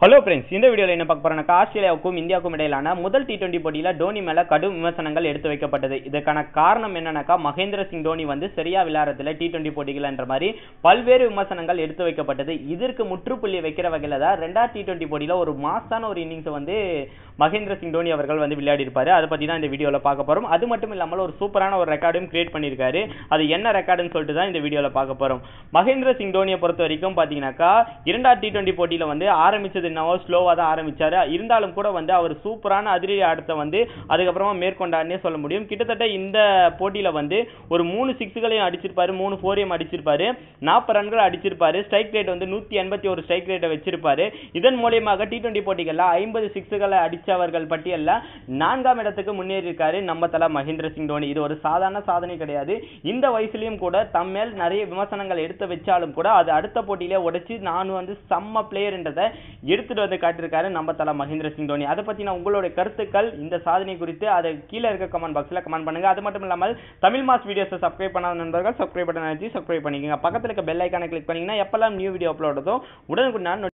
Hello friends இந்த வீடியோவில் என்ன பார்க்க போறோம்னா ஆஸ்திரேலியாவுக்கும் இந்தியாவுக்கும் இடையிலான முதல் டி டுவெண்டி போட்டியில் டோனி மேலே கடும் விமர்சனங்கள் எடுத்து வைக்கப்பட்டது. இதற்கான காரணம் என்னன்னாக்கா மகேந்திர சிங் டோனி வந்து சரியா விளையாடுறதுல டி டுவெண்டி போட்டிகள் என்ற மாதிரி பல்வேறு விமர்சனங்கள் எடுத்து வைக்கப்பட்டது. இதற்கு முற்றுப்புள்ளி வைக்கிற வகையில் தான் ரெண்டாவது டி டுவெண்டி போட்டியில் ஒரு மாசான ஒரு இன்னிங்ஸ் வந்து மகேந்திர சிங் டோனி அவர்கள் வந்து விளையாடி இருப்பாரு அதை பற்றி தான் இந்த வீடியோவில் பார்க்க போகிறோம் அது மட்டும் இல்லாமல் ஒரு சூப்பரான ஒரு ரெக்கார்டும் கிரியேட் பண்ணியிருக்காரு. அது என்ன ரெக்கார்டுன்னு சொல்லிட்டு தான் இந்த வீடியோவில் பார்க்க போகிறோம் மகேந்திர சிங் டோனியை பொறுத்த வரைக்கும் பார்த்தீங்கன்னாக்கா இரண்டாவது டி டுவெண்டி போட்டியில் வந்து ஆரம்பிச்சது என்னவோ ஸ்லோவாக தான் ஆரம்பிச்சாரு. இருந்தாலும் கூட வந்து அவர் சூப்பரான அதிரடி ஆட்டத்தை வந்து அதுக்கப்புறமா மேற்கொண்டார்னே சொல்ல முடியும். கிட்டத்தட்ட இந்த போட்டியில வந்து ஒரு மூணு சிக்ஸுகளையும் அடிச்சிருப்பாரு மூணு ஃபோரையும் அடிச்சிருப்பாரு நாற்பது ரன்கள் அடிச்சிருப்பாரு ஸ்ட்ரைக் ரேட் வந்து நூத்தி எண்பத்தி ஒரு ஸ்ட்ரைக் ரேட்டை வச்சிருப்பாரு. இதன் மூலியமாக டி டுவெண்ட்டி போட்டிகள்ல ஐம்பது சிக்ஸுகளை அடித்தவர்கள் பட்டியலில் நான்காம் இடத்துக்கு முன்னேறி இருக்காரு நம்ம தலை மகேந்திர சிங் தோனி. இது ஒரு சாதாரண சாதனை கிடையாது. இந்த வயசுலயும் கூட தம் மேல் நிறைய விமர்சனங்கள் எடுத்து வச்சாலும் கூட அது அடுத்த போட்டியிலே உடைச்சு நான் வந்து செம்ம பிளேயர்ன்றதை எடுத்துட்டு வந்து காட்டியிருக்காரு நம்ம தலை மகேந்திர சிங் தோனி. அதை பற்றின உங்களுடைய கருத்துக்கள் இந்த சாதனை குறித்து அதை கீழே இருக்க கமெண்ட் பாக்ஸ்ல கமெண்ட் பண்ணுங்க. அது மட்டும் இல்லாமல் தமிழ் மாஸ் வீடியோஸை சப்ஸ்கிரைப் பண்ணாத நண்பர்கள் சப்ஸ்கிரைப் பண்ணி அழுத்தி சப்ஸ்கிரைப் பண்ணிக்கோங்க. பக்கத்துல இருக்க பெல் ஐக்கானை கிளிக் பண்ணீங்கன்னா எப்பெல்லாம் நியூ வீடியோ அப்லோட் ஆகுதோ உடனுக்குடன்